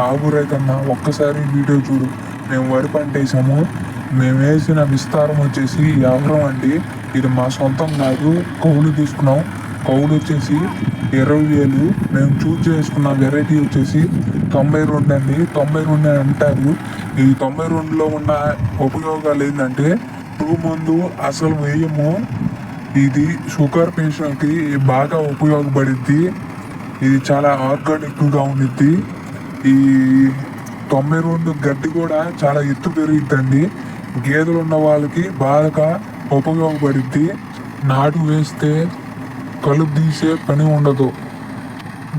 ఆగు రైతన్న ఒక్కసారి వీడియో చూడు. మేము వరి పంట వేసాము మేము వేసిన విస్తారం వచ్చేసి ఎవరం అండి. ఇది మా సొంతం కాదు కౌలు తీసుకున్నాం. కౌలు వచ్చేసి ఇరవై వేలు. మేము చూజ్ చేసుకున్న వెరైటీ వచ్చేసి తొంభై రెండు అండి. తొంభై రెండు అని అంటారు. ఈ తొంభై రెండులో ఉన్న ఉపయోగాలు ఏంటంటే టూ మందు అసలు వేయము. ఇది షుగర్ పేషెంట్కి బాగా ఉపయోగపడుద్ది. ఇది చాలా ఆర్గానిక్గా ఉండిద్ది. ఈ తొంభై రెండు గడ్డి కూడా చాలా ఎత్తు పెరుగుతుంది గేదెలు ఉన్న వాళ్ళకి బాగా ఉపయోగపడుద్ది. నాటు వేస్తే కలుపు తీసే పని ఉండదు.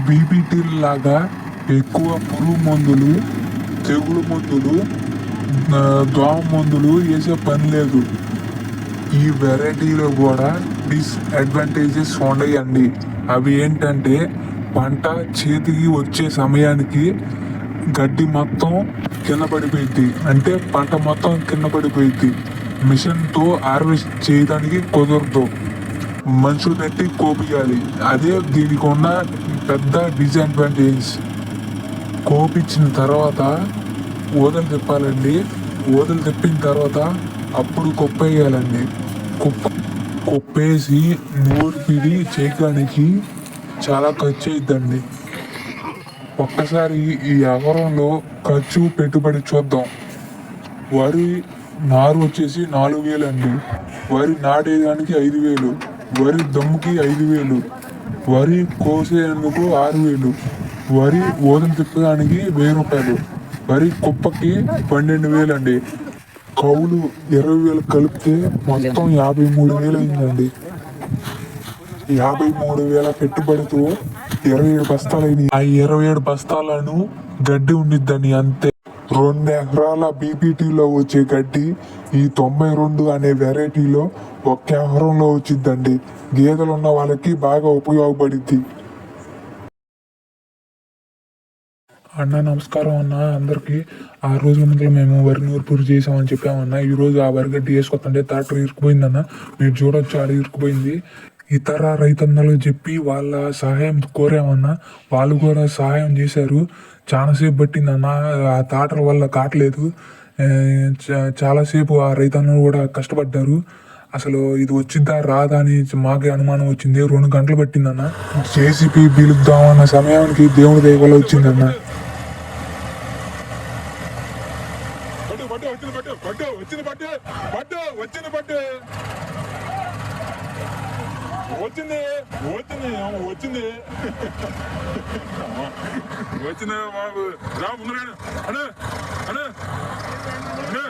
బీపీటీ లాగా ఎక్కువ పురుగు మందులు తెగులు మందులు దోమ మందులు వేసే పని లేదు. ఈ వెరైటీలో కూడా డిస్అడ్వాంటేజెస్ ఉన్నాయండి అవి ఏంటంటే పంట చేతికి వచ్చే సమయానికి గడ్డి మొత్తం కింద పడిపోయింది. అంటే పంట మొత్తం కింద పడిపోయింది. మిషన్తో హార్వెస్ట్ చేయడానికి కుదరదు. మనుషులు పెట్టి కోపియాలి అదే దీనికి ఉన్న పెద్ద డిసడ్వాంటేజ్ కోపించిన తర్వాత ఊదలు తిప్పాలండి. ఊదలు తిప్పిన తర్వాత అప్పుడు కుప్పేయాలండి. కుప్ప కుప్పేసి నూర్పిడి చేయడానికి చాలా ఖర్చు అయిద్దండి. ఒక్కసారి ఈ వ్యవహారంలో ఖర్చు పెట్టుబడి చూద్దాం. వరి నారు వచ్చేసి నాలుగు వేలు అండి. వరి నాటేదానికి ఐదు వేలు. వరి దమ్ముకి ఐదు వేలు. వరి కోసేందుకు ఆరు వేలు. వరి ఓదలు తిప్పడానికి వెయ్యి రూపాయలు. వరి కుప్పకి పన్నెండు వేలు అండి. కౌలు ఇరవై వేలు కలిపితే మొత్తం యాభై మూడు వేలు అయిందండి. యాభై మూడు వేల పెట్టుబడితో ఇరవై ఏడు బస్తాలు ఆ ఇరవై ఏడు బస్తాలను గడ్డి ఉండిద్దని అంతే. రెండు ఎకరాల బీపీటీలో వచ్చే గడ్డి ఈ తొంభై రెండు అనే వెరైటీలో ఒక ఎకరంలో వచ్చిద్దండి. గేదెలు ఉన్న వాళ్ళకి బాగా ఉపయోగపడిద్ది. అన్న నమస్కారం అన్న. అందరికి ఆ రోజు ముందు మేము వరి నూర్పూరు చేసామని చెప్పామన్న. ఈ రోజు ఆ వరి గడ్డి వేసుకొస్తుంటే ట్రాక్టర్ ఇరుకుపోయిందన్న మీరు చూడొచ్చు అది ఇరుక్కుపోయింది. ఇతర రైతన్నలు చెప్పి వాళ్ళ సహాయం కోరామన్నా. వాళ్ళు కూడా సహాయం చేశారు. చాలాసేపు పట్టిందన్న ఆ తాటల వల్ల కావట్లేదు చాలాసేపు ఆ రైతన్నలు కూడా కష్టపడ్డారు. అసలు ఇది వచ్చిందా రాదా అని మాకే అనుమానం వచ్చింది. రెండు గంటలు పట్టిందన్న జేసీపీ పిలుద్దామన్న సమయానికి దేవుడి దయ వల్ల వచ్చిందన్న వచ్చింది పట్టు వచ్చింది పట్టు వచ్చింది పట్టు. వచ్చింది వచ్చింది అమ్మ, వచ్చింది వచ్చింది బాబు రా ముందు అను అను అను